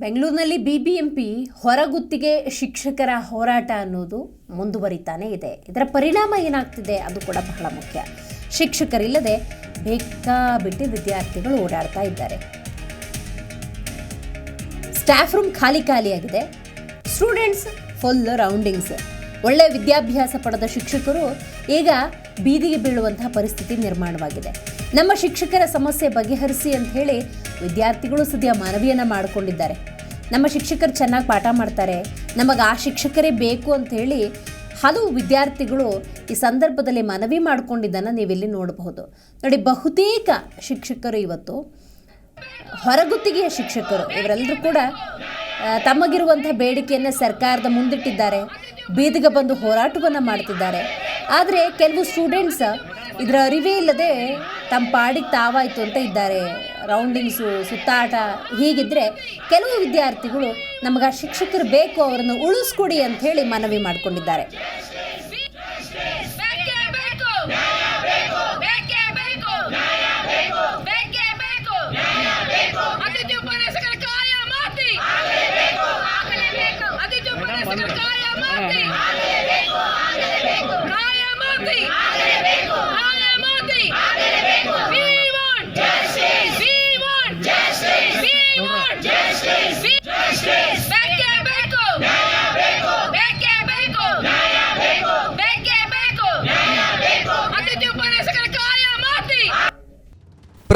ಬೆಂಗಳೂರಿನಲ್ಲಿ B B M P ಹೊರಗುತ್ತಿಗೆ ಶಿಕ್ಷಕರ ಹೋರಾಟ ಅನ್ನೋದು ಮುಂದುವರಿತಾನೇ ಇದೆ. ಇದರ ಪರಿಣಾಮ ಏನಾಗ್ತಿದೆ ಅದು ಕೂಡ ಬಹಳ ಮುಖ್ಯ. ಶಿಕ್ಷಕರಿಲ್ಲದೆ ಬೇಕಾಬಿಟ್ಟಿ ವಿದ್ಯಾರ್ಥಿಗಳು ಓಡಾಡ್ತಾ ಇದ್ದಾರೆ. ಸ್ಟಾಫ್ ರೂಮ್ ಖಾಲಿ ಖಾಲಿಯಾಗಿದೆ ಸ್ಟೂಡೆಂಟ್ಸ್ ಫುಲ್ ರೌಂಡಿಂಗ್ಸ್. ಒಳ್ಳೆ ವಿದ್ಯಾಭ್ಯಾಸ ಪಡೆದ ಶಿಕ್ಷಕರು ಈಗ ಬೀದಿಗೆ ಬೀಳುವಂತಹ ಪರಿಸ್ಥಿತಿ ನಿರ್ಮಾಣವಾಗಿದೆ. ನಮ್ಮ ಶಿಕ್ಷಕರ ಸಮಸ್ಯೆ ಬಗೆಹರಿಸಿ ಅಂತ ಹೇಳಿ ವಿದ್ಯಾರ್ಥಿಗಳು ಸದ್ಯ ಮನವಿಯನ್ನು ಮಾಡಿಕೊಂಡಿದ್ದಾರೆ. ನಮ್ಮ ಶಿಕ್ಷಕರು ಚೆನ್ನಾಗಿ ಪಾಠ ಮಾಡ್ತಾರೆ. ನಮಗೆ ಆ ಶಿಕ್ಷಕರೇ ಬೇಕು ಅಂತ ಹೇಳಿ ಹಲವು ವಿದ್ಯಾರ್ಥಿಗಳು ಈ ಸಂದರ್ಭದಲ್ಲಿ ಮನವಿ ಮಾಡಿಕೊಂಡಿದ್ದನ್ನು ನೀವಿಲ್ಲಿ ನೋಡಬಹುದು. ನೋಡಿ, ಬಹುತೇಕ ಶಿಕ್ಷಕರು ಇವತ್ತು ಹೊರಗುತ್ತಿಗೆಯ ಶಿಕ್ಷಕರು, ಇವರೆಲ್ಲರೂ ಕೂಡ ತಮಗಿರುವಂಥ ಬೇಡಿಕೆಯನ್ನು ಸರ್ಕಾರದ ಮುಂದಿಟ್ಟಿದ್ದಾರೆ. ಬೀದಿಗೆ ಬಂದು ಹೋರಾಟವನ್ನು ಮಾಡ್ತಿದ್ದಾರೆ. ಆದರೆ ಕೆಲವು ಸ್ಟೂಡೆಂಟ್ಸ್ ಇದರ ಅರಿವೇ ಇಲ್ಲದೆ ತಮ್ಮ ಪಾಡಿಗೆ ತಾವಾಯಿತು ಅಂತ ಇದ್ದಾರೆ. ರೌಂಡಿಂಗ್ಸು ಸುತ್ತಾಟ ಹೀಗಿದ್ರೆ ಕೆಲವು ವಿದ್ಯಾರ್ಥಿಗಳು ನಮಗೆ ಆ ಶಿಕ್ಷಕರು ಬೇಕು ಅವರನ್ನು ಉಳಿಸ್ಕೊಡಿ ಅಂತ ಹೇಳಿ ಮನವಿ ಮಾಡಿಕೊಂಡಿದ್ದಾರೆ.